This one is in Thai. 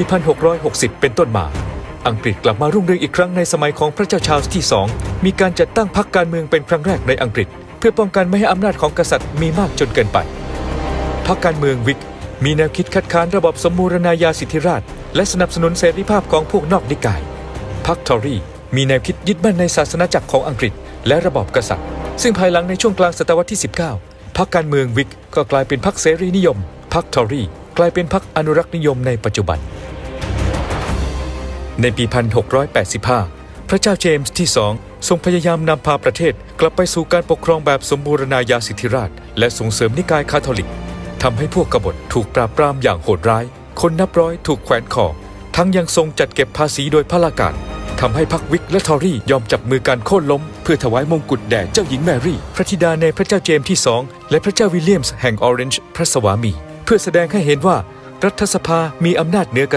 ปี1660 เป็นต้นมา อังกฤษกลับมารุ่งเรืองอีกครั้งในสมัยของพระเจ้าชาร์ลส์ที่ 2 มีการจัดตั้งพรรคการเมืองเป็นครั้งแรกในอังกฤษ เพื่อป้องกันไม่ให้อำนาจของกษัตริย์มีมากจนเกินไป พรรคการเมืองวิกมีแนวคิดคัดค้านระบบสมบูรณาญาสิทธิราช และสนับสนุนเสรีภาพของพวกนอกนิกาย พรรคทอรีมีแนวคิดยึดมั่นในศาสนาจักรของอังกฤษ และระบอบกษัตริย์ ซึ่งภายหลังในช่วงกลางศตวรรษที่ 19 พรรคการเมืองวิกก็กลายเป็นพรรคเสรีนิยม พรรคทอรีกลายเป็นพรรคอนุรักษ์นิยมในปัจจุบัน ในปี 1685 พระเจ้าเจมส์ที่สองทรงพยายามนำพาประเทศกลับไปสู่การปกครองแบบสมบูรณาญาสิทธิราช และส่งเสริมนิกายคาทอลิกทำให้พวกกบฏถูกปราบปรามอย่างโหดร้าย คนนับร้อยถูกแขวนคอ ทั้งยังทรงจัดเก็บภาษีโดยพลาการทำให้พรรควิกและทอรี่ยอมจับมือการโค่นล้ม เพื่อถวายมงกุฎแด่เจ้าหญิงแมรี่ พระธิดาในพระเจ้าเจมส์ที่สองและพระเจ้าวิลเลียมส์แห่งออเรนจ์พระสวามี เพื่อแสดงให้เห็นว่ารัฐสภามีอำนาจเหนือกษัตริย์